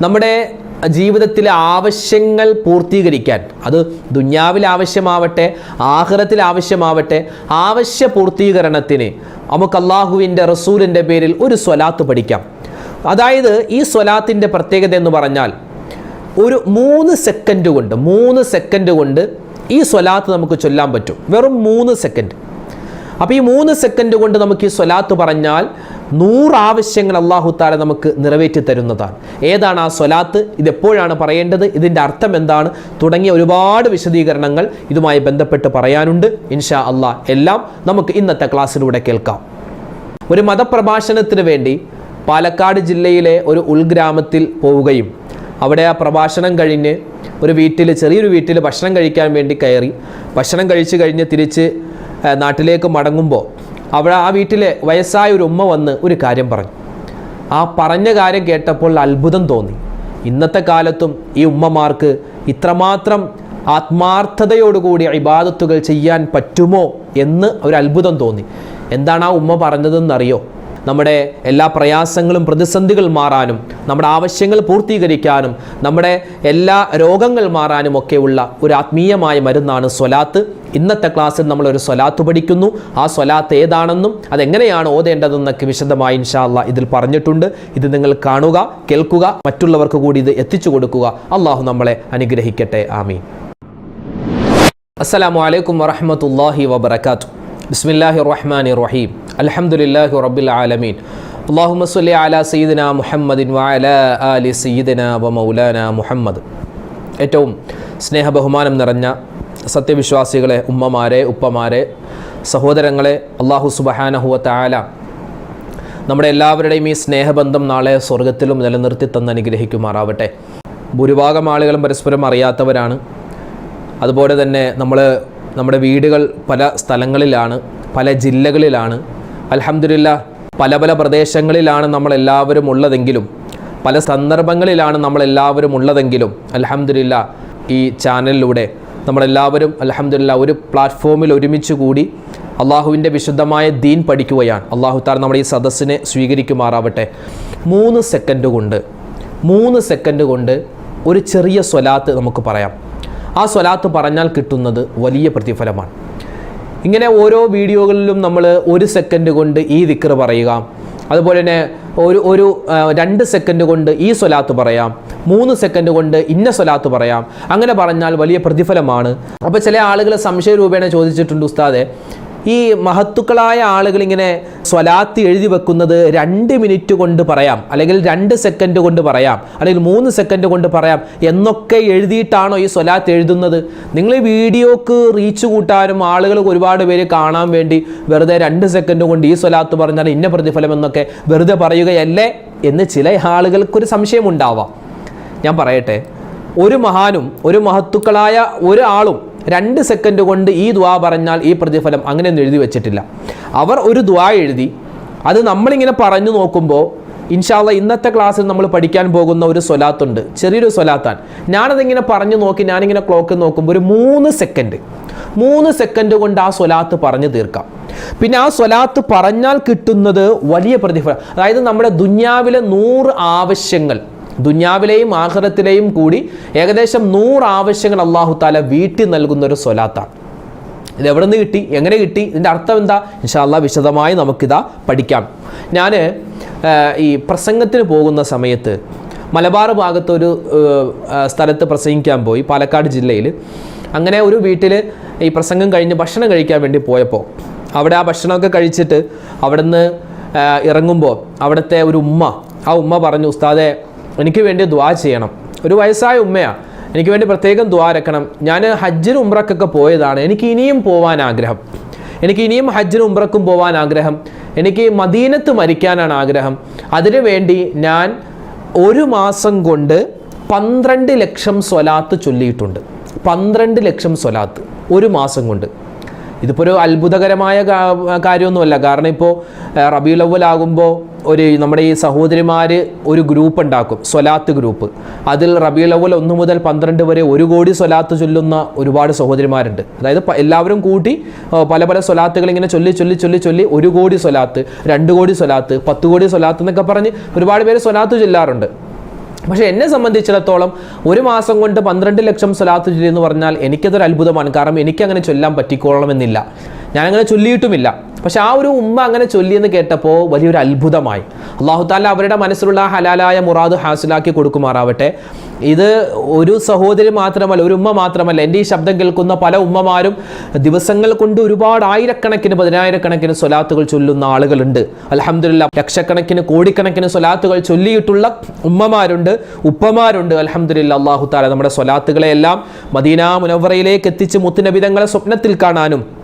നമ്മുടെ ജീവിതത്തിലെ ആവശ്യങ്ങൾ പൂർത്തീകരിക്കാൻ. അത് ദുന്യാവിൽ ആവശ്യമാവട്ടെ ആഹ്റത്തിൽ ആവശ്യമാവട്ടെ ആവശ്യ പൂർത്തീകരണത്തിന് നമുക്ക് അള്ളാഹുവിന്റെ റസൂലിന്റെ പേരിൽ ഒരു സ്വലാത്ത് പഠിക്കാം. അതായത് ഈ സ്വലാത്തിന്റെ പ്രത്യേകത എന്ന് പറഞ്ഞാൽ ഒരു മൂന്ന് സെക്കൻഡ് കൊണ്ട് മൂന്ന് സെക്കൻഡ് കൊണ്ട് ഈ സ്വലാത്ത് നമുക്ക് ചൊല്ലാൻ പറ്റും. വെറും മൂന്ന് സെക്കൻഡ് അപ്പോൾ ഈ മൂന്ന് സെക്കൻഡ് കൊണ്ട് നമുക്ക് ഈ സ്വലാത്ത് പറഞ്ഞാൽ നൂറ് ആവശ്യങ്ങൾ അള്ളാഹു താല നമുക്ക് നിറവേറ്റി തരുന്നതാണ്. ഏതാണ് ആ സ്വലാത്ത്? ഇതെപ്പോഴാണ് പറയേണ്ടത്? ഇതിന്റെ അർത്ഥം എന്താണ്? തുടങ്ങിയ ഒരുപാട് വിശദീകരണങ്ങൾ ഇതുമായി ബന്ധപ്പെട്ട് പറയാനുണ്ട്. ഇൻഷാ അള്ളാഹ് എല്ലാം നമുക്ക് ഇന്നത്തെ ക്ലാസ്സിലൂടെ കേൾക്കാം. ഒരു മതപ്രഭാഷണത്തിന് വേണ്ടി പാലക്കാട് ജില്ലയിലെ ഒരു ഉൾഗ്രാമത്തിൽ പോവുകയും അവിടെ ആ പ്രഭാഷണം കഴിഞ്ഞ് ഒരു വീട്ടിൽ ചെറിയൊരു വീട്ടിൽ ഭക്ഷണം കഴിക്കാൻ വേണ്ടി കയറി. ഭക്ഷണം കഴിച്ച് കഴിഞ്ഞ് തിരിച്ച് നാട്ടിലേക്ക് മടങ്ങുമ്പോൾ അവിടെ ആ വീട്ടിലെ വയസ്സായ ഒരു ഉമ്മ വന്ന് ഒരു കാര്യം പറഞ്ഞു. ആ പറഞ്ഞ കാര്യം കേട്ടപ്പോൾ അത്ഭുതം തോന്നി. ഇന്നത്തെ കാലത്തും ഈ ഉമ്മമാർക്ക് ഇത്രമാത്രം ആത്മാർത്ഥതയോടുകൂടി ഇബാദത്തുകൾ ചെയ്യാൻ പറ്റുമോ എന്ന് ഒരു അത്ഭുതം തോന്നി. എന്താണ് ആ ഉമ്മ പറഞ്ഞതെന്നറിയോ? നമ്മുടെ എല്ലാ പ്രയാസങ്ങളും പ്രതിസന്ധികൾ മാറാനും നമ്മുടെ ആവശ്യങ്ങൾ പൂർത്തീകരിക്കാനും നമ്മുടെ എല്ലാ രോഗങ്ങൾ മാറാനും ഒക്കെയുള്ള ഒരു ആത്മീയമായ മരുന്നാണ് സ്വലാത്ത്. ഇന്നത്തെ ക്ലാസ്സിൽ നമ്മളൊരു സ്വലാത്ത് പഠിക്കുന്നു. ആ സ്വലാത്ത് ഏതാണെന്നും അതെങ്ങനെയാണ് ഓതേണ്ടതെന്നൊക്കെ വിശദമായി ഇൻഷാല്ല ഇതിൽ പറഞ്ഞിട്ടുണ്ട്. ഇത് നിങ്ങൾ കാണുക കേൾക്കുക മറ്റുള്ളവർക്ക് കൂടി ഇത് എത്തിച്ചു കൊടുക്കുക. അള്ളാഹു നമ്മളെ അനുഗ്രഹിക്കട്ടെ. ആമീൻ. അസ്സലാമു അലൈക്കും വറഹമത്തല്ലാഹി വബർക്കാത്തു ബിസ്മില്ലാഹി റഹ്മാനി റഹീം അൽഹംദുലില്ലാഹി റബ്ബിൽ ആലമീൻ. അള്ളാഹുമ സ്വല്ലി അലാ സയ്യിദിന മുഹമ്മദിൻ ആലി സയ്യിദിന വ മൗലാന മുഹമ്മദ്. ഏറ്റവും സ്നേഹബഹുമാനം നിറഞ്ഞ സത്യവിശ്വാസികളെ ഉമ്മമാരെ ഉപ്പമാരെ സഹോദരങ്ങളെ അള്ളാഹു സുബഹാനഹുവ താല നമ്മുടെ എല്ലാവരുടെയും ഈ സ്നേഹബന്ധം നാളെ സ്വർഗത്തിലും നിലനിർത്തി തന്ന് അനുഗ്രഹിക്കുമാറാവട്ടെ. ഭൂരിഭാഗം ആളുകളും പരസ്പരം അറിയാത്തവരാണ്. അതുപോലെ തന്നെ നമ്മൾ നമ്മുടെ വീടുകൾ പല സ്ഥലങ്ങളിലാണ് പല ജില്ലകളിലാണ്. അലഹമില്ല പല പല പ്രദേശങ്ങളിലാണ് നമ്മളെല്ലാവരും ഉള്ളതെങ്കിലും പല സന്ദർഭങ്ങളിലാണ് നമ്മളെല്ലാവരും ഉള്ളതെങ്കിലും അലഹമില്ല ഈ ചാനലിലൂടെ നമ്മളെല്ലാവരും അലഹമില്ല ഒരു പ്ലാറ്റ്ഫോമിൽ ഒരുമിച്ച് കൂടി അള്ളാഹുവിന്റെ വിശുദ്ധമായ ദീൻ പഠിക്കുകയാണ്. അള്ളാഹു താർ നമ്മുടെ ഈ സദസ്സിനെ സ്വീകരിക്കുമാറാവട്ടെ. മൂന്ന് സെക്കൻഡ് കൊണ്ട് മൂന്ന് സെക്കൻഡ് കൊണ്ട് ഒരു ചെറിയ സ്വലാത്ത് നമുക്ക് പറയാം. ആ സ്വലാത്ത് പറഞ്ഞാൽ കിട്ടുന്നത് വലിയ പ്രതിഫലമാണ്. ഇങ്ങനെ ഓരോ വീഡിയോകളിലും നമ്മൾ ഒരു സെക്കൻഡ് കൊണ്ട് ഈ ദിക്കർ പറയുക. അതുപോലെ തന്നെ ഒരു ഒരു രണ്ട് സെക്കൻഡ് കൊണ്ട് ഈ സ്വലാത്ത് പറയാം. മൂന്ന് സെക്കൻഡ് കൊണ്ട് ഇന്ന സ്വലാത്ത് പറയാം. അങ്ങനെ പറഞ്ഞാൽ വലിയ പ്രതിഫലമാണ്. അപ്പോൾ ചില ആളുകൾ സംശയ രൂപേണ ചോദിച്ചിട്ടുണ്ട് ഉസ്താദെ ഈ മഹത്തുക്കളായ ആളുകൾ ഇങ്ങനെ സ്വലാത്ത് എഴുതി വെക്കുന്നത് രണ്ട് മിനിറ്റ് കൊണ്ട് പറയാം അല്ലെങ്കിൽ രണ്ട് സെക്കൻഡ് കൊണ്ട് പറയാം അല്ലെങ്കിൽ മൂന്ന് സെക്കൻഡ് കൊണ്ട് പറയാം എന്നൊക്കെ എഴുതിയിട്ടാണോ ഈ സ്വലാത്ത് എഴുതുന്നത്? നിങ്ങൾ ഈ വീഡിയോക്ക് റീച്ച് കൂട്ടാനും ആളുകൾ ഒരുപാട് പേര് കാണാൻ വേണ്ടി വെറുതെ രണ്ട് സെക്കൻഡ് കൊണ്ട് ഈ സ്വലാത്ത് പറഞ്ഞാൽ ഇന്ന പ്രതിഫലം എന്നൊക്കെ വെറുതെ പറയുകയല്ലേ എന്ന് ചില ആളുകൾക്കൊരു സംശയമുണ്ടാവാം ഞാൻ പറയട്ടെ ഒരു മഹാനും ഒരു മഹത്തുക്കളായ ഒരാളും രണ്ട് സെക്കൻഡ് കൊണ്ട് ഈ ദ്വാ പറഞ്ഞാൽ ഈ പ്രതിഫലം അങ്ങനെയൊന്നും എഴുതി വെച്ചിട്ടില്ല. അവർ ഒരു ദ്വാ എഴുതി അത് നമ്മളിങ്ങനെ പറഞ്ഞു നോക്കുമ്പോൾ ഇൻഷാല്ല ഇന്നത്തെ ക്ലാസ്സിൽ നമ്മൾ പഠിക്കാൻ പോകുന്ന ഒരു സ്വലാത്തുണ്ട്. ചെറിയൊരു സ്വലാത്താണ്. ഞാനതിങ്ങനെ പറഞ്ഞു നോക്കി ഞാനിങ്ങനെ ക്ലോക്ക് നോക്കുമ്പോൾ ഒരു മൂന്ന് സെക്കൻഡ് മൂന്ന് സെക്കൻഡ് കൊണ്ട് ആ സ്വലാത്ത് പറഞ്ഞു തീർക്കാം. പിന്നെ ആ സ്വലാത്ത് പറഞ്ഞാൽ കിട്ടുന്നത് വലിയ പ്രതിഫലം. അതായത് നമ്മുടെ ദുന്യാവിലെ നൂറ് ആവശ്യങ്ങൾ. ദുന്യാവിലെയും ആഹ്റത്തിലെയും കൂടി ഏകദേശം നൂറ് ആവശ്യങ്ങൾ അള്ളാഹു താല വീട്ടിൽ നൽകുന്ന ഒരു സ്വലാത്താണ്. ഇത് എവിടെ നിന്ന് കിട്ടി? എങ്ങനെ കിട്ടി? ഇതിന്റെ അർത്ഥം എന്താ? ഇൻഷാല്ല വിശദമായി നമുക്കിതാ പഠിക്കാം. ഞാൻ ഈ പ്രസംഗത്തിന് പോകുന്ന സമയത്ത് മലബാർ ഭാഗത്തൊരു സ്ഥലത്ത് പ്രസംഗിക്കാൻ പോയി പാലക്കാട് ജില്ലയിൽ. അങ്ങനെ ഒരു വീട്ടിൽ ഈ പ്രസംഗം കഴിഞ്ഞ് ഭക്ഷണം കഴിക്കാൻ വേണ്ടി പോയപ്പോൾ അവിടെ ആ ഭക്ഷണമൊക്കെ കഴിച്ചിട്ട് അവിടുന്ന് നിന്ന് ഇറങ്ങുമ്പോൾ അവിടുത്തെ ഒരു ഉമ്മ ആ ഉമ്മ പറഞ്ഞു ഉസ്താദെ എനിക്ക് വേണ്ടി ദ്വാ ചെയ്യണം. ഒരു വയസ്സായ ഉമ്മയാണ് എനിക്ക് വേണ്ടി പ്രത്യേകം ദ്വാ രക്കണം ഞാൻ ഹജ്ജിന് ഉംറക്കൊക്കെ പോയതാണ്. എനിക്ക് ഇനിയും പോവാൻ ആഗ്രഹം. എനിക്ക് ഇനിയും ഹജ്ജിനും ഉംറക്കും പോവാൻ ആഗ്രഹം. എനിക്ക് മദീനത്ത് മരിക്കാനാണ് ആഗ്രഹം. അതിനുവേണ്ടി ഞാൻ ഒരു മാസം കൊണ്ട് പന്ത്രണ്ട് ലക്ഷം സ്വലാത്ത് ചൊല്ലിയിട്ടുണ്ട്. പന്ത്രണ്ട് ലക്ഷം സ്വലാത്ത് ഒരു മാസം കൊണ്ട്. ഇതിപ്പോൾ ഒരു അത്ഭുതകരമായ കാര്യമൊന്നുമല്ല. കാരണം ഇപ്പോൾ അവൽ ആകുമ്പോൾ ഒരു നമ്മുടെ ഈ സഹോദരിമാർ ഒരു ഗ്രൂപ്പ് ഉണ്ടാക്കും സ്വലാത്ത് ഗ്രൂപ്പ്. അതിൽ റബിയുൽ അവൽ ഒന്ന് മുതൽ പന്ത്രണ്ട് വരെ ഒരു കോടി സ്വലാത്ത് ചൊല്ലുന്ന ഒരുപാട് സഹോദരിമാരുണ്ട്. അതായത് എല്ലാവരും കൂട്ടി പല പല സ്വലാത്തുകൾ ഇങ്ങനെ ചൊല്ലി ചൊല്ലി ചൊല്ലി ചൊല്ലി ഒരു കോടി സ്വലാത്ത് രണ്ട് കോടി സ്വലാത്ത് പത്ത് കോടി സ്വലാത്ത് എന്നൊക്കെ പറഞ്ഞ് ഒരുപാട് പേര് സ്വലാത്ത് ചൊല്ലാറുണ്ട്. പക്ഷേ എന്നെ സംബന്ധിച്ചിടത്തോളം ഒരു മാസം കൊണ്ട് പന്ത്രണ്ട് ലക്ഷം സ്വലാത്ത് ചൊല്ലി എന്ന് പറഞ്ഞാൽ എനിക്കതൊരു അത്ഭുതമാണ്. കാരണം എനിക്കങ്ങനെ ചൊല്ലാൻ പറ്റിക്കോളണമെന്നില്ല ഞാനങ്ങനെ ചൊല്ലിയിട്ടുമില്ല. പക്ഷെ ആ ഒരു ഉമ്മ അങ്ങനെ ചൊല്ലിയെന്ന് കേട്ടപ്പോൾ വലിയൊരു അത്ഭുതമായി. അള്ളാഹു താല അവരുടെ മനസ്സിലുള്ള ഹലാലായ മുറാദ് ഹാസിലാക്കി കൊടുക്കുമാറാവട്ടെ. ഇത് ഒരു സഹോദരി മാത്രമല്ല ഒരു ഉമ്മ മാത്രമല്ല എന്റെ ഈ ശബ്ദം കേൾക്കുന്ന പല ഉമ്മമാരും ദിവസങ്ങൾ കൊണ്ട് ഒരുപാട് ആയിരക്കണക്കിന് പതിനായിരക്കണക്കിന് സ്വലാത്തുകൾ ചൊല്ലുന്ന ആളുകളുണ്ട്. അലഹമില്ല ലക്ഷക്കണക്കിന് കോടിക്കണക്കിന് സ്വലാത്തുകൾ ചൊല്ലിയിട്ടുള്ള ഉമ്മമാരുണ്ട് ഉപ്പമാരുണ്ട്. അലഹമില്ല അള്ളാഹു താല നമ്മുടെ സ്വലാത്തുകളെല്ലാം മദീന മുനവറയിലേക്ക് എത്തിച്ച് മുത്തുനബിതങ്ങളെ സ്വപ്നത്തിൽ കാണാനും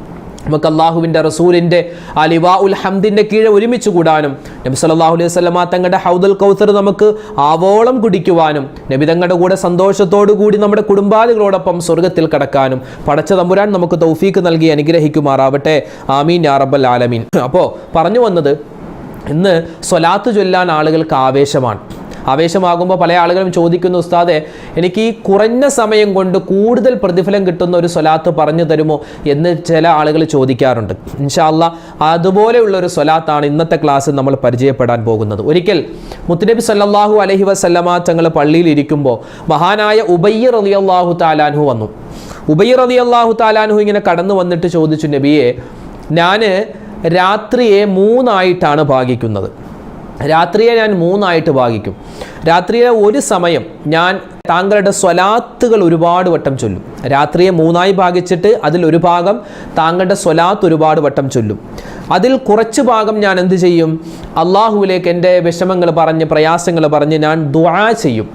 നമുക്ക് അള്ളാഹുവിന്റെ റസൂലിന്റെ അലിവാ ഉൽ ഹംദിന്റെ കീഴെ ഒരുമിച്ച് കൂടാനും നബി സല്ലല്ലാഹു അലൈഹി വസല്ലമ തങ്ങളുടെ ഹൗദൽ കൗസർ നമുക്ക് ആവോളം കുടിക്കുവാനും നബി തങ്ങളുടെ കൂടെ സന്തോഷത്തോടു കൂടി നമ്മുടെ കുടുംബാദികളോടൊപ്പം സ്വർഗത്തിൽ കടക്കാനും പടച്ച തമ്പുരാൻ നമുക്ക് തൗഫീക്ക് നൽകി അനുഗ്രഹിക്കുമാറാവട്ടെ. ആമീൻ യാ റബ്ബൽ ആലമീൻ. അപ്പോൾ പറഞ്ഞു വന്നത് ഇന്ന് സ്വലാത്ത് ചൊല്ലാൻ ആളുകൾക്ക് ആവേശമാണ്. ആവേശമാകുമ്പോൾ പല ആളുകളും ചോദിക്കുന്നു ഉസ്താദെ എനിക്ക് ഈ കുറഞ്ഞ സമയം കൊണ്ട് കൂടുതൽ പ്രതിഫലം കിട്ടുന്ന ഒരു സ്വലാത്ത് പറഞ്ഞു തരുമോ? എന്ന് ചില ആളുകൾ ചോദിക്കാറുണ്ട്. ഇൻഷാല്ല അതുപോലെയുള്ള ഒരു സ്വലാത്താണ് ഇന്നത്തെ ക്ലാസ്സിൽ നമ്മൾ പരിചയപ്പെടാൻ പോകുന്നത്. ഒരിക്കൽ മുത്തുനബി സല്ലാഹു അലഹി വസല്ലമ തങ്ങൾ പള്ളിയിൽ ഇരിക്കുമ്പോൾ മഹാനായ ഉബയ്യ റളിയല്ലാഹു താലാൻഹു വന്നു. ഉബയ്യ റളിയല്ലാഹു താലാൻഹു ഇങ്ങനെ കടന്നു വന്നിട്ട് ചോദിച്ചു നബിയെ ഞാൻ രാത്രിയെ മൂന്നായിട്ടാണ് ഭാഗിക്കുന്നത്. രാത്രിയെ ഞാൻ മൂന്നായിട്ട് ഭാഗിക്കും. രാത്രിയിലെ ഒരു സമയം ഞാൻ താങ്കളുടെ സ്വലാത്തുകൾ ഒരുപാട് വട്ടം ചൊല്ലും. രാത്രിയെ മൂന്നായി ഭാഗിച്ചിട്ട് അതിൽ ഒരു ഭാഗം താങ്കളുടെ സ്വലാത്ത് ഒരുപാട് വട്ടം ചൊല്ലും. അതിൽ കുറച്ച് ഭാഗം ഞാൻ എന്ത് ചെയ്യും? അള്ളാഹുവിലേക്ക് എന്റെ വിഷമങ്ങൾ പറഞ്ഞ് പ്രയാസങ്ങൾ പറഞ്ഞ് ഞാൻ ദുആ ചെയ്യും.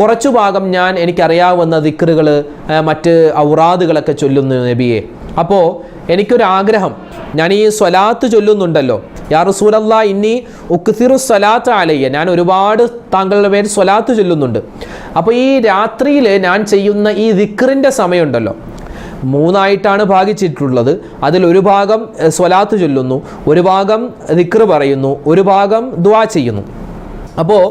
കുറച്ചു ഭാഗം ഞാൻ എനിക്കറിയാവുന്ന ദിക്റുകൾ മറ്റ് ഔറാദുകളൊക്കെ ചൊല്ലുന്നു നബിയെ. അപ്പോൾ എനിക്കൊരാഗ്രഹം ഞാൻ ഈ സ്വലാത്ത് ചൊല്ലുന്നുണ്ടല്ലോ. യാ റസൂലല്ല ഇനി ഉക്തിറു സ്വലാത്ത് അലയ്യ. ഞാൻ ഒരുപാട് താങ്കളുടെ പേര് സ്വലാത്ത് ചൊല്ലുന്നുണ്ട്. അപ്പോൾ ഈ രാത്രിയിൽ ഞാൻ ചെയ്യുന്ന ഈ ദിക്റിന്റെ സമയമുണ്ടല്ലോ. മൂന്നായിട്ടാണ് ഭാഗിച്ചിട്ടുള്ളത്. അതിൽ ഒരു ഭാഗം സ്വലാത്ത് ചൊല്ലുന്നു ഒരു ഭാഗം ദിക്റ് പറയുന്നു ഒരു ഭാഗം ദ്വാ ചെയ്യുന്നു. അപ്പോൾ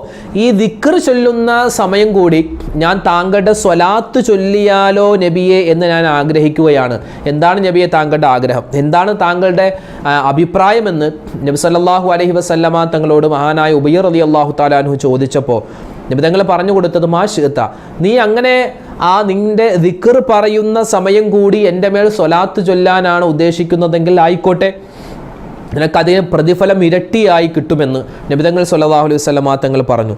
ഈ ദിക്കർ ചൊല്ലുന്ന സമയം കൂടി ഞാൻ താങ്കളുടെ സ്വലാത്ത് ചൊല്ലിയാലോ നബിയെ എന്ന് ഞാൻ ആഗ്രഹിക്കുകയാണ്. എന്താണ് നബിയെ താങ്കളുടെ ആഗ്രഹം? എന്താണ് താങ്കളുടെ അഭിപ്രായമെന്ന് നബി സല്ലാഹു അലഹി വസല്ലമ തങ്ങളോട് മഹാനായ ഉബയ്യർ അലി അള്ളാഹു താലാൻഹു ചോദിച്ചപ്പോൾ നബി തങ്ങൾ പറഞ്ഞു കൊടുത്തത് മാ ഷിത്ത നീ അങ്ങനെ ആ നിന്റെ ദിക്കർ പറയുന്ന സമയം കൂടി എന്റെ മേൽ സ്വലാത്ത് ചൊല്ലാനാണ് ഉദ്ദേശിക്കുന്നതെങ്കിൽ ആയിക്കോട്ടെ. നിനക്കതിന് പ്രതിഫലം ഇരട്ടിയായി കിട്ടുമെന്ന് നബിതങ്ങൾ സല്ലാഹു അലൈഹി വസല്ലമ തങ്ങൾ പറഞ്ഞു.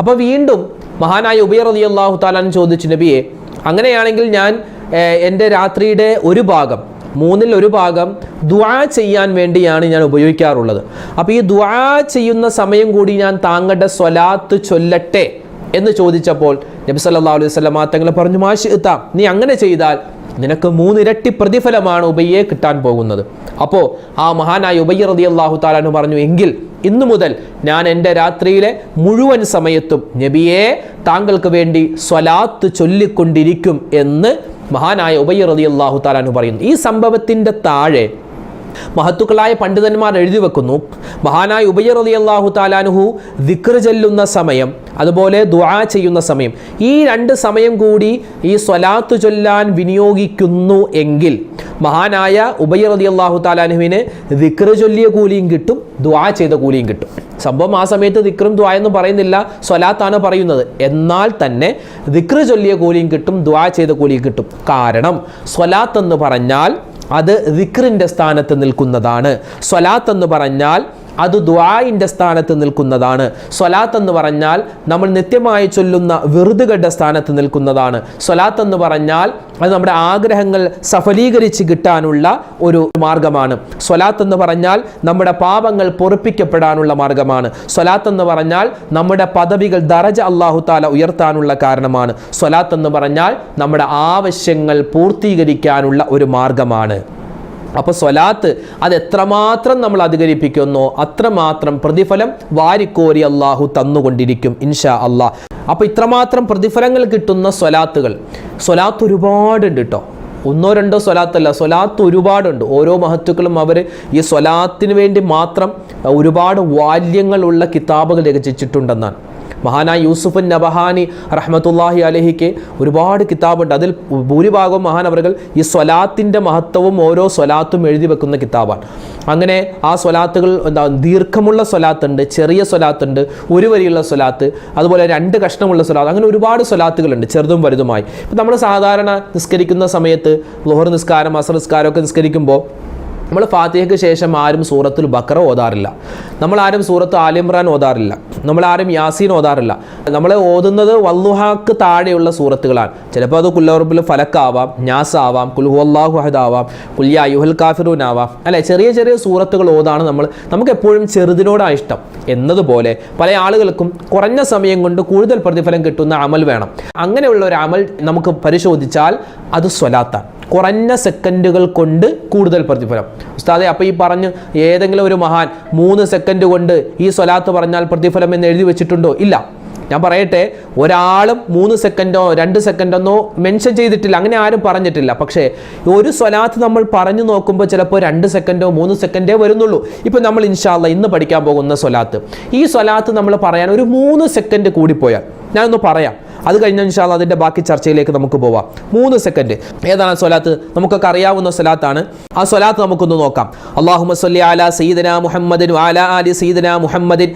അപ്പോൾ വീണ്ടും മഹാനായ ഉബൈർ അലി അള്ളാഹു താലാൻ ചോദിച്ചു നബിയെ അങ്ങനെയാണെങ്കിൽ ഞാൻ എന്റെ രാത്രിയുടെ ഒരു ഭാഗം മൂന്നിൽ ഒരു ഭാഗം ദുആ ചെയ്യാൻ വേണ്ടിയാണ് ഞാൻ ഉപയോഗിക്കാറുള്ളത്. അപ്പോൾ ഈ ദുആ ചെയ്യുന്ന സമയം കൂടി ഞാൻ താങ്കളുടെ സ്വലാത്ത് ചൊല്ലട്ടെ? എന്ന് ചോദിച്ചപ്പോൾ നബി സല്ലാ അലൈഹി വസല്ലമ തങ്ങൾ പറഞ്ഞു മാഷിത്താം നീ അങ്ങനെ ചെയ്താൽ നിനക്ക് മൂന്നിരട്ടി പ്രതിഫലമാണ് ഉബയ്യെ കിട്ടാൻ പോകുന്നത്. അപ്പോൾ ആ മഹാനായ ഉബയ്യ റതി അള്ളാഹു താലാനു പറഞ്ഞു എങ്കിൽ ഇന്നു മുതൽ ഞാൻ എന്റെ രാത്രിയിലെ മുഴുവൻ സമയത്തും നബിയെ താങ്കൾക്ക് വേണ്ടി സ്വലാത്ത് ചൊല്ലിക്കൊണ്ടിരിക്കും എന്ന് മഹാനായ ഉബയ്യ റതി അള്ളാഹു താലാനു പറയുന്നു. ഈ സംഭവത്തിന്റെ താഴെ മഹത്തുക്കളായ പണ്ഡിതന്മാർ എഴുതി വെക്കുന്നു. മഹാനായ ഉബയ്യ റതി അള്ളാഹു താലാനുഹു ദിക്ർ ചെല്ലുന്ന സമയം അതുപോലെ ദുആ ചെയ്യുന്ന സമയം ഈ രണ്ട് സമയം കൂടി ഈ സ്വലാത്തു ചൊല്ലാൻ വിനിയോഗിക്കുന്നു എങ്കിൽ മഹാനായ ഉബയ്യ റതി അള്ളാഹു താലാനുഹുവിന് ദിക്ർ ചൊല്ലിയ കൂലിയും കിട്ടും ദുആ ചെയ്ത കൂലിയും കിട്ടും. സംഭവം ആ സമയത്ത് ദിക്റും ദുആ എന്ന് പറയുന്നില്ല സ്വലാത്താണ് പറയുന്നത്. എന്നാൽ തന്നെ ദിക്ർ ചൊല്ലിയ കൂലിയും കിട്ടും ദുആ ചെയ്ത കൂലിയും കിട്ടും. കാരണം സ്വലാത്ത് എന്ന് പറഞ്ഞാൽ അത് ദിക്റിന്റെ സ്ഥാനത്ത് നിൽക്കുന്നതാണ്. സ്വലാത്ത് എന്ന് പറഞ്ഞാൽ അത് ദ്വായിന്റെ സ്ഥാനത്ത് നിൽക്കുന്നതാണ്. സ്വലാത്ത് എന്ന് പറഞ്ഞാൽ നമ്മൾ നിത്യമായി ചൊല്ലുന്ന വെറുതുകളുടെ സ്ഥാനത്ത് നിൽക്കുന്നതാണ്. സ്വലാത്ത് എന്ന് പറഞ്ഞാൽ അത് നമ്മുടെ ആഗ്രഹങ്ങൾ സഫലീകരിച്ച് കിട്ടാനുള്ള ഒരു മാർഗമാണ്. സ്വലാത്ത് എന്ന് പറഞ്ഞാൽ നമ്മുടെ പാപങ്ങൾ പൊറുപ്പിക്കപ്പെടാനുള്ള മാർഗമാണ്. സ്വലാത്ത് എന്ന് പറഞ്ഞാൽ നമ്മുടെ പദവികൾ ദറജ അള്ളാഹു താല ഉയർത്താനുള്ള കാരണമാണ്. സ്വലാത്ത് എന്ന് പറഞ്ഞാൽ നമ്മുടെ ആവശ്യങ്ങൾ പൂർത്തീകരിക്കാനുള്ള ഒരു മാർഗമാണ്. അപ്പോൾ സ്വലാത്ത് അത് എത്രമാത്രം നമ്മൾ അധികരിപ്പിക്കുന്നോ അത്രമാത്രം പ്രതിഫലം വാരിക്കോരി അള്ളാഹു തന്നുകൊണ്ടിരിക്കും ഇൻഷാ അള്ളാഹ് അപ്പോൾ ഇത്രമാത്രം പ്രതിഫലങ്ങൾ കിട്ടുന്ന സ്വലാത്തുകൾ. സ്വലാത്ത് ഒരുപാടുണ്ട് കേട്ടോ ഒന്നോ രണ്ടോ സ്വലാത്തല്ല സ്വലാത്ത് ഒരുപാടുണ്ട്. ഓരോ മഹത്തുക്കളും അവർ ഈ സ്വലാത്തിന് വേണ്ടി മാത്രം ഒരുപാട് വാല്യങ്ങളുള്ള കിതാബുകൾ രചിച്ചിട്ടുണ്ടെന്നാണ്. മഹാനായ യൂസുഫ് നബഹാനി റഹ്മത്തുല്ലാഹി അലഹിക്ക് ഒരുപാട് കിതാബുണ്ട്. അതിൽ ഭൂരിഭാഗവും മഹാനവറുകൾ ഈ സ്വലാത്തിന്റെ മഹത്വവും ഓരോ സ്വലാത്തും എഴുതി വെക്കുന്ന കിതാബാണ്. അങ്ങനെ ആ സ്വലാത്തുകൾ എന്താ ദീർഘമുള്ള സ്വലാത്തുണ്ട് ചെറിയ സ്വലാത്തുണ്ട് ഒരു വരിയുള്ള സ്വലാത്ത് അതുപോലെ രണ്ട് കഷ്ണമുള്ള സ്വലാത്ത് അങ്ങനെ ഒരുപാട് സ്വലാത്തുകളുണ്ട് ചെറുതും വലുതുമായി. ഇപ്പം നമ്മൾ സാധാരണ നിസ്കരിക്കുന്ന സമയത്ത് ലോഹർ നിസ്കാരം അസർ നിസ്കാരമൊക്കെ നിസ്കരിക്കുമ്പോൾ നമ്മൾ ഫാത്തിഹയ്ക്ക് ശേഷം ആരും സൂറത്തുൽ ബക്കറ ഓതാറില്ല. നമ്മൾ ആരും സൂറത്ത് ആലിമ്രാൻ ഓതാറില്ല. നമ്മൾ ആരും യാസീൻ ഓതാറില്ല. നമ്മൾ ഓതുന്നത് വല്ലുഹാക്ക് താഴെയുള്ള സൂറത്തുകളാണ്. ചിലപ്പോൾ അത് കുല്ലറുബുൽ ഫലക്കാവാം ഞാസാവാം കുൽഹുല്ലാഹു ആവാം കുല്യ യുഹൽ കാഫിറൂൻ ആവാം അല്ലെ? ചെറിയ ചെറിയ സൂറത്തുകൾ ഓതാണ് നമ്മൾ. നമുക്ക് എപ്പോഴും ചെറുതിനോടാണ് ഇഷ്ടം. എന്നതുപോലെ പല ആളുകൾക്കും കുറഞ്ഞ സമയം കൊണ്ട് കൂടുതൽ പ്രതിഫലം കിട്ടുന്ന അമൽ വേണം. അങ്ങനെയുള്ള ഒരു അമൽ നമുക്ക് പരിശോധിച്ചാൽ അത് സ്വലാത്താണ്. കുറഞ്ഞ സെക്കൻഡുകൾ കൊണ്ട് കൂടുതൽ പ്രതിഫലം. ഉസ്താദെ അപ്പോൾ ഈ പറഞ്ഞു ഏതെങ്കിലും ഒരു മഹാൻ മൂന്ന് സെക്കൻഡ് കൊണ്ട് ഈ സ്വലാത്ത് പറഞ്ഞാൽ പ്രതിഫലം എന്ന് എഴുതി വെച്ചിട്ടുണ്ടോ? ഇല്ല. ഞാൻ പറയട്ടെ ഒരാളും മൂന്ന് സെക്കൻഡോ രണ്ട് സെക്കൻഡൊന്നോ മെൻഷൻ ചെയ്തിട്ടില്ല. അങ്ങനെ ആരും പറഞ്ഞിട്ടില്ല. പക്ഷേ ഒരു സ്വലാത്ത് നമ്മൾ പറഞ്ഞു നോക്കുമ്പോൾ ചിലപ്പോൾ രണ്ട് സെക്കൻഡോ മൂന്ന് സെക്കൻഡേ വരുന്നുള്ളൂ. ഇപ്പം നമ്മൾ ഇൻഷാല്ല ഇന്ന് പഠിക്കാൻ പോകുന്ന സ്വലാത്ത്. ഈ സ്വലാത്ത് നമ്മൾ പറയാൻ ഒരു മൂന്ന് സെക്കൻഡ് കൂടിപ്പോയാൽ ഞാനൊന്ന് പറയാം. അത് കഴിഞ്ഞ ഇൻഷാല്ല അതിന്റെ ബാക്കി ചർച്ചയിലേക്ക് നമുക്ക് പോവാം. മൂന്ന് സെക്കൻഡ് ഏതാണ് സ്വലാത്ത്? നമുക്കൊക്കെ അറിയാവുന്ന സ്വലാത്താണ്. ആ സ്വലാത്ത് നമുക്കൊന്ന് നോക്കാം. അള്ളാഹു സല്ലി മുഹമ്മദിൻ മുഹമ്മദിൻ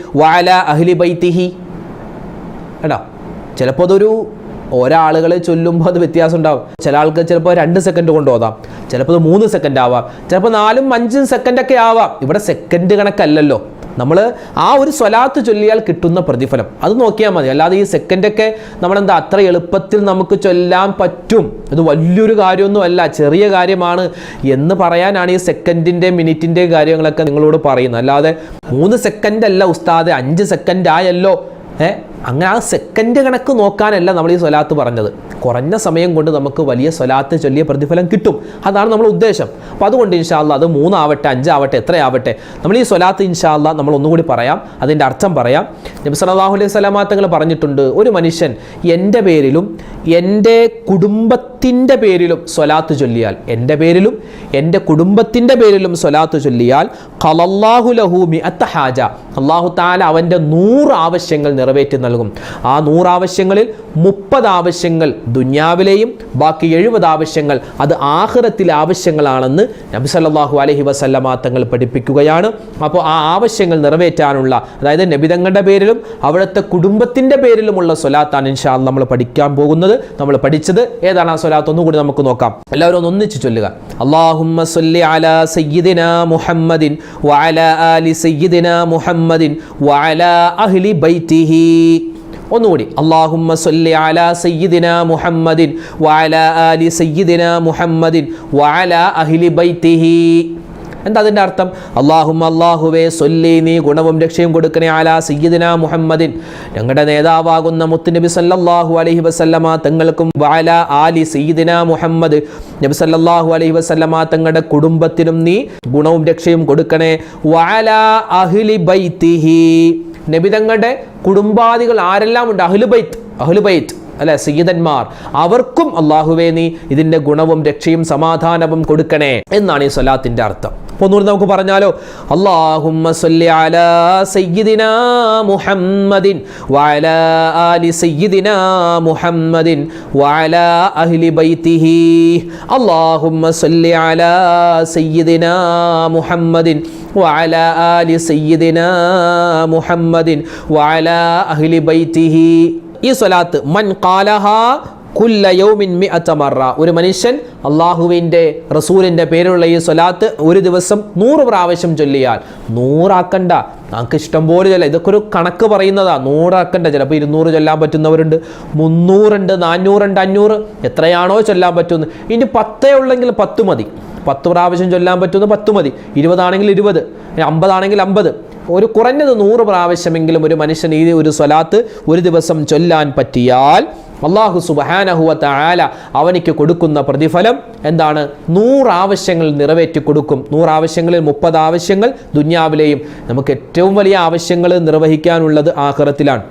ചിലപ്പോൾ അതൊരു ഒരാളുകളെ ചൊല്ലുമ്പോൾ അത് വ്യത്യാസം ഉണ്ടാവും. ചില ആൾക്ക് ചിലപ്പോൾ രണ്ട് സെക്കൻഡ് കൊണ്ട് ഓതാം. ചിലപ്പോൾ അത് മൂന്ന് സെക്കൻഡ് ആവാം. ചിലപ്പോൾ നാലും അഞ്ചും സെക്കൻഡൊക്കെ ആവാം. ഇവിടെ സെക്കൻഡ് കണക്കല്ലല്ലോ. നമ്മൾ ആ ഒരു സ്വലാത്ത് ചൊല്ലിയാൽ കിട്ടുന്ന പ്രതിഫലം. അത് നോക്കിയാൽ മതി. അല്ലാതെ ഈ സെക്കൻഡൊക്കെ നമ്മളെന്താ അത്ര എളുപ്പത്തിൽ നമുക്ക് ചൊല്ലാൻ പറ്റും. ഇത് വലിയൊരു കാര്യമൊന്നുമല്ല. ചെറിയ കാര്യമാണ് എന്ന് പറയാനാണ് ഈ സെക്കൻഡിന്റെ മിനിറ്റിന്റെ കാര്യങ്ങളൊക്കെ നിങ്ങളോട് പറയുന്നത്. അല്ലാതെ മൂന്ന് സെക്കൻഡ് അല്ല ഉസ്താദ് അഞ്ച് സെക്കൻഡ് ആയല്ലോ. ഏ? അങ്ങനെ ആ സെക്കൻഡ് കണക്ക് നോക്കാനല്ല നമ്മൾ ഈ സ്വലാത്ത് പറഞ്ഞത്. കുറഞ്ഞ സമയം കൊണ്ട് നമുക്ക് വലിയ സ്വലാത്ത് ചൊല്ലിയ പ്രതിഫലം കിട്ടും. അതാണ് നമ്മൾ ഉദ്ദേശം. അപ്പോൾ അതുകൊണ്ട് ഇൻഷാല്ല അത് മൂന്നാവട്ടെ അഞ്ചാവട്ടെ എത്രയാവട്ടെ നമ്മൾ ഈ സ്വലാത്ത് ഇൻഷാല്ല നമ്മൾ ഒന്നുകൂടി പറയാം. അതിന്റെ അർത്ഥം പറയാം. നബി സല്ലല്ലാഹു അലൈഹി സ്വലാമാങ്ങൾ പറഞ്ഞിട്ടുണ്ട്. ഒരു മനുഷ്യൻ എന്റെ പേരിലും എന്റെ കുടുംബത്തിന്റെ പേരിലും സ്വലാത്ത് ചൊല്ലിയാൽ എന്റെ പേരിലും എന്റെ കുടുംബത്തിന്റെ പേരിലും സ്വലാത്ത് ചൊല്ലിയാൽ ഖലല്ലാഹു ലഹു അത്ത ഹാജ. അള്ളാഹു താല അവന്റെ നൂറ് ആവശ്യങ്ങൾ നിറവേറ്റി നൽകും. ആ നൂറാവശ്യങ്ങളിൽ മുപ്പത് ആവശ്യങ്ങൾ ദുന്യാവിലെയും ബാക്കി എഴുപത് ആവശ്യങ്ങൾ അത് ആഹ്റത്തിലെ ആവശ്യങ്ങളാണെന്ന് നബി സല്ലല്ലാഹു അലൈഹി വസല്ലമ തങ്ങൾ പഠിപ്പിക്കുകയാണ്. അപ്പോൾ ആ ആവശ്യങ്ങൾ നിറവേറ്റാനുള്ള അതായത് നബിതങ്ങളുടെ പേരിലും അവിടുത്തെ കുടുംബത്തിന്റെ പേരിലുമുള്ള സ്വലാത്താണ് ഇൻഷാ നമ്മൾ പഠിക്കാൻ പോകുന്നത്. നമ്മൾ പഠിച്ചത് ഏതാണ് ആ സ്വലാത്ത്? ഒന്നുകൂടി നമുക്ക് നോക്കാം. എല്ലാവരും ഒന്ന് ഒന്നിച്ച് ചൊല്ലുക. അള്ളാഹുമ്മ സല്ലി അലാ സയ്യിദിന മുഹമ്മദിൻ വഅല ആലി സയ്യിദിന മുഹമ്മദിൻ വഅല അഹ്ലി ബൈത്തിഹി ഒന്നുകൂടി. അള്ളാഹുമ്മ സല്ലി അലാ സയ്യിദിന മുഹമ്മദിൻ വഅല ആലി സയ്യിദിന മുഹമ്മദിൻ വഅല അഹ്ലി ബൈത്തിഹി. എന്താ അതിന്റെ അർത്ഥം? അള്ളാഹും അള്ളാഹുവേ സൊല്ലി നീ ഗുണവും രക്ഷയും കൊടുക്കണേ ആലാ സയ്യിദിന മുഹമ്മദിൻ. ഞങ്ങളുടെ നേതാവാകുന്ന മുത്തുനബി സല്ലാഹു അലഹി വസല്ലമ തങ്ങൾക്കും വാല ആലി സയ്യിദിന മുഹമ്മദ് നബി സല്ലാഹു അലഹി വസല്ലമ തങ്ങളുടെ കുടുംബത്തിനും നീ ഗുണവും രക്ഷയും കൊടുക്കണേ. വാല അഹ്ലി ബൈത്തിഹി. നബി തങ്ങളുടെ കുടുംബാദികൾ ആരെല്ലാം ഉണ്ട് അഹ്ലുബൈത്ത് അഹ്ലുബൈത്ത് അല്ലെ? സീതന്മാർ അവർക്കും അള്ളാഹുവേ നീ ഇതിന്റെ ഗുണവും രക്ഷയും സമാധാനവും കൊടുക്കണേ എന്നാണ് ഈ സ്വലാത്തിന്റെ അർത്ഥം. അപ്പോൾ ഒന്നുകൂടി നമുക്ക് പറഞ്ഞാലോ അള്ളാഹുമ്മ സല്ലി അലാ മുഹമ്മദിൻ ആലി മുഹമ്മദിൻ അഹ്ലി ബൈത്തിഹി. സല്ലി അലാ മുഹമ്മദിൻ വഅല ആലി سيدنا മുഹമ്മദിൻ وعلى അഹ്ലി بيته. ഈ സ്വലാത്ത് മൻ കാലഹ കുല്ല യൗമിൻ ഒരു മനുഷ്യൻ അള്ളാഹുവിന്റെ റസൂലിന്റെ പേരിലുള്ള ഈ സ്വലാത്ത് ഒരു ദിവസം നൂറ് പ്രാവശ്യം ചൊല്ലിയാൽ നൂറാക്കണ്ട. നമുക്ക് ഇഷ്ടം പോലെ ചൊല്ലാം. ഇതൊക്കെ ഒരു കണക്ക് പറയുന്നതാ. നൂറാക്കണ്ട. ചിലപ്പോൾ ഇരുന്നൂറ് ചൊല്ലാൻ പറ്റുന്നവരുണ്ട്. മുന്നൂറുണ്ട് നാനൂറുണ്ട് അഞ്ഞൂറ്. എത്രയാണോ ചൊല്ലാൻ പറ്റുന്നത് ഇനി പത്തേ ഉള്ളെങ്കിൽ പത്ത് മതി. പത്ത് പ്രാവശ്യം ചൊല്ലാൻ പറ്റുന്ന പത്ത് മതി. ഇരുപതാണെങ്കിൽ ഇരുപത് അമ്പതാണെങ്കിൽ അമ്പത്. ഒരു കുറഞ്ഞത് നൂറ് പ്രാവശ്യമെങ്കിലും ഒരു മനുഷ്യൻ ഈ ഒരു സ്വലാത്ത് ഒരു ദിവസം ചൊല്ലാൻ പറ്റിയാൽ അള്ളാഹു സുബഹാനഹുവ താല അവനിക്ക് കൊടുക്കുന്ന പ്രതിഫലം എന്താണ്? നൂറ് ആവശ്യങ്ങൾ നിറവേറ്റി കൊടുക്കും. നൂറ് ആവശ്യങ്ങളിൽ മുപ്പത് ആവശ്യങ്ങൾ ദുന്യാവിലെയും. നമുക്ക് ഏറ്റവും വലിയ ആവശ്യങ്ങൾ നിർവഹിക്കാനുള്ളത് ആഹ്റത്തിലാണ്.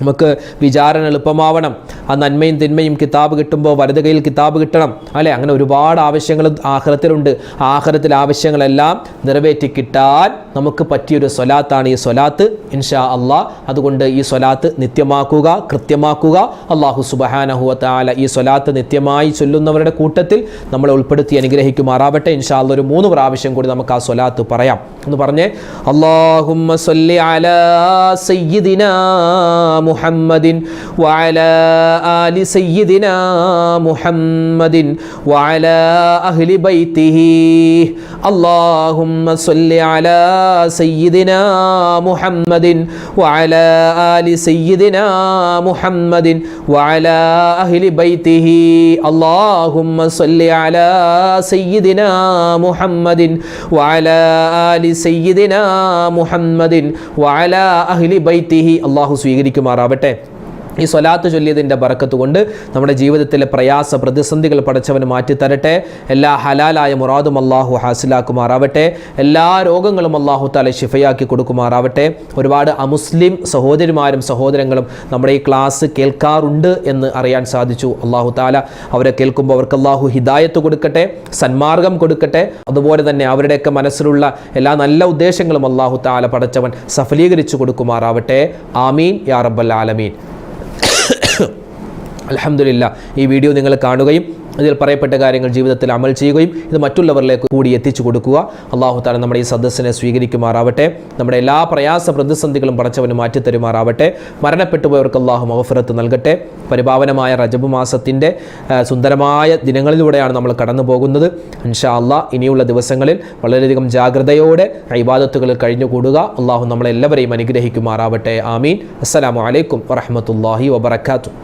നമുക്ക് വിചാരണ എളുപ്പമാവണം. ആ നന്മയും തിന്മയും കിതാബ് കിട്ടുമ്പോൾ വലത് കയ്യിൽ കിതാബ് കിട്ടണം. അല്ലേ? അങ്ങനെ ഒരുപാട് ആവശ്യങ്ങൾ ആഹ്റത്തിലുണ്ട്. ആഹ്റത്തിലെ ആവശ്യങ്ങളെല്ലാം നിറവേറ്റി കിട്ടാൻ നമുക്ക് പറ്റിയൊരു സ്വലാത്താണ് ഈ സ്വലാത്ത്. ഇൻഷാ അള്ളാഹ് അതുകൊണ്ട് ഈ സ്വലാത്ത് നിത്യമാക്കുക കൃത്യമാക്കുക. അള്ളാഹു സുബഹാനഹുവ താല ഈ സ്വലാത്ത് നിത്യമായി ചൊല്ലുന്നവരുടെ കൂട്ടത്തിൽ നമ്മളെ ഉൾപ്പെടുത്തി അനുഗ്രഹിക്കുമാറാവട്ടെ. ഇൻഷാ അല്ല ഒരു മൂന്ന് പ്രാവശ്യം കൂടി നമുക്ക് ആ സ്വലാത്ത് പറയാം. എന്ന് പറഞ്ഞേ അള്ളാഹുമ്മ സല്ലി അലാ സയ്യിദിനാ മുഹമ്മദിൻ വഅലാ ആലി സയ്യിദിനാ മുഹമ്മദിൻ വഅലാ അഹ്ലി بيته അല്ലാഹുമ്മ സല്ലി അലാ സയ്യിദിനാ മുഹമ്മദിൻ വഅലാ ആലി സയ്യിദിനാ മുഹമ്മദിൻ വഅലാ അഹ്ലി بيته അല്ലാഹുമ്മ സല്ലി അലാ സയ്യിദിനാ മുഹമ്മദിൻ വഅലാ ആലി സയ്യിദിനാ മുഹമ്മദിൻ വഅലാ അഹ്ലി بيته അല്ലാഹു സ്വീകരിക്കുമാറാവട്ടെ. ഈ സ്വലാത്ത് ചൊല്ലിയതിന്റെ ബറക്കത്ത് കൊണ്ട് നമ്മുടെ ജീവിതത്തിലെ പ്രയാസ പ്രതിസന്ധികൾ പടച്ചവന് മാറ്റിത്തരട്ടെ. എല്ലാ ഹലാലായ മുറാദും അള്ളാഹു ഹാസിലാക്കുമാറാവട്ടെ. എല്ലാ രോഗങ്ങളും അള്ളാഹു താല ഷിഫയാക്കി കൊടുക്കുമാറാവട്ടെ. ഒരുപാട് അമുസ്ലിം സഹോദരിമാരും സഹോദരങ്ങളും നമ്മുടെ ഈ ക്ലാസ് കേൾക്കാറുണ്ട് എന്ന് അറിയാൻ സാധിച്ചു. അള്ളാഹു താല അവരെ കേൾക്കുമ്പോൾ അവർക്ക് അള്ളാഹു ഹിദായത്ത് കൊടുക്കട്ടെ സന്മാർഗം കൊടുക്കട്ടെ. അതുപോലെ തന്നെ അവരുടെയൊക്കെ മനസ്സിലുള്ള എല്ലാ നല്ല ഉദ്ദേശങ്ങളും അള്ളാഹു താല പടച്ചവൻ സഫലീകരിച്ചു കൊടുക്കുമാറാവട്ടെ. ആമീൻ. യാ റബ്ബൽ ആലമീൻ. അലഹമില്ല ഈ വീഡിയോ നിങ്ങൾ കാണുകയും ഇതിൽ പറയപ്പെട്ട കാര്യങ്ങൾ ജീവിതത്തിൽ അമൽ ചെയ്യുകയും ഇത് മറ്റുള്ളവരിലേക്ക് കൂടി എത്തിച്ചു കൊടുക്കുക. അള്ളാഹു താല നമ്മുടെ ഈ സദസ്സിനെ സ്വീകരിക്കുമാറാവട്ടെ. നമ്മുടെ എല്ലാ പ്രയാസ പ്രതിസന്ധികളും പടച്ചവന് മാറ്റിത്തരുമാറാവട്ടെ. മരണപ്പെട്ടു പോയവർക്ക് അള്ളാഹു മഹഫറത്ത് നൽകട്ടെ. പരിപാവനമായ റജബ് മാസത്തിന്റെ സുന്ദരമായ ദിനങ്ങളിലൂടെയാണ് നമ്മൾ കടന്നു പോകുന്നത് ഇൻഷാ അള്ളാഹ് ഇനിയുള്ള ദിവസങ്ങളിൽ വളരെയധികം ജാഗ്രതയോടെ ഇബാദത്തുകളിൽ കഴിഞ്ഞുകൂടുക. അള്ളാഹു നമ്മളെല്ലാവരെയും അനുഗ്രഹിക്കുമാറാവട്ടെ. ആമീൻ. അസ്സലാമു അലൈക്കും വറഹമത്തല്ലാഹി വബർക്കാത്തു